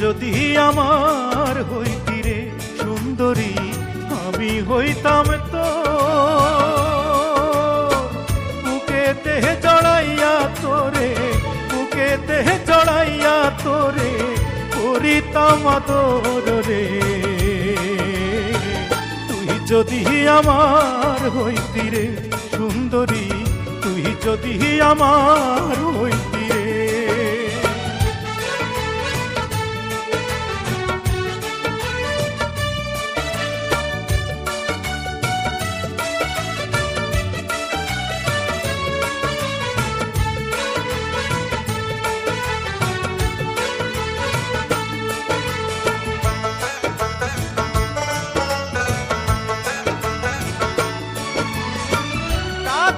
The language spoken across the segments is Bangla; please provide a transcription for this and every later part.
যদি আমার হইতি রে সুন্দরী, আমি হইতাম তো। বুকেতে জড়াইয়া তোরে, বুকেতে জড়াইয়া তোরে করিতাম আদর রে। তুই যদি আমার হইতি রে সুন্দরী, তুই যদি আমার হইতি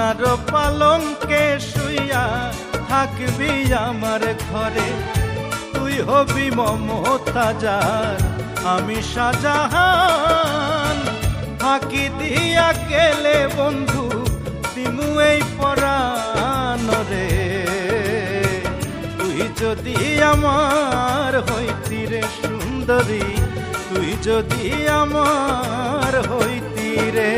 সোনার পালঙ্কে শুইয়া থাকবি আমার ঘরে। তুই হবি মমতা মমতাজার, আমি শাহজাহান। ফাঁকি দিয়া গেলে বন্ধু দিমু এই পরাণ রে। তুই যদি আমার হইতি রে সুন্দরী, তুই যদি আমার হইতি রে।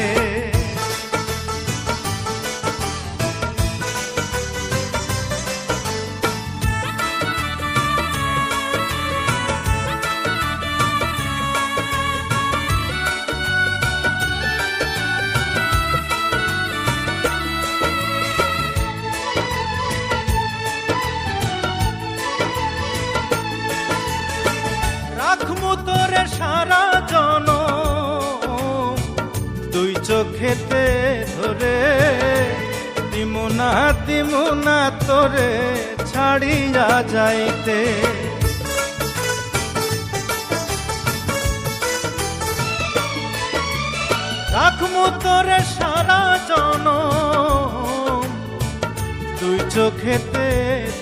তোরে সারা জন দুই চোখেতে ধরে দিমুনা দিমুনা তোরে ছাড়িয়া যাইতে। রাখমু তোরে সারা জন তুই চোখেতে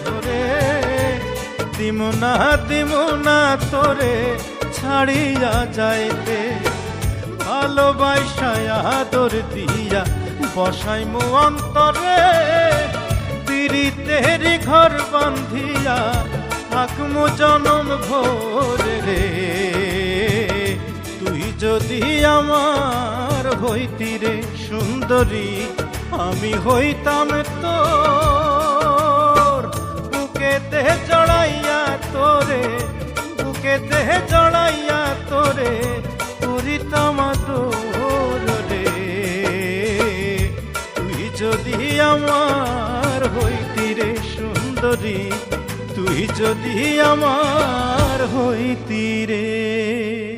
ধরে দিমুনা দিমুনা তোরে ছাড়িয়া যাইতে। ভালোবাসায় আদর দিয়া বসাই মু অন্তরে। পিরিতের ঘর বান্ধিয়া থাকমু জনম ভোরে রে। তুই যদি আমার হইতি রে সুন্দরী, আমি হইতাম তোর। বুকেতে জড়াইয়া তোরে সুন্দরী তুই যদি আমার হইতি রে।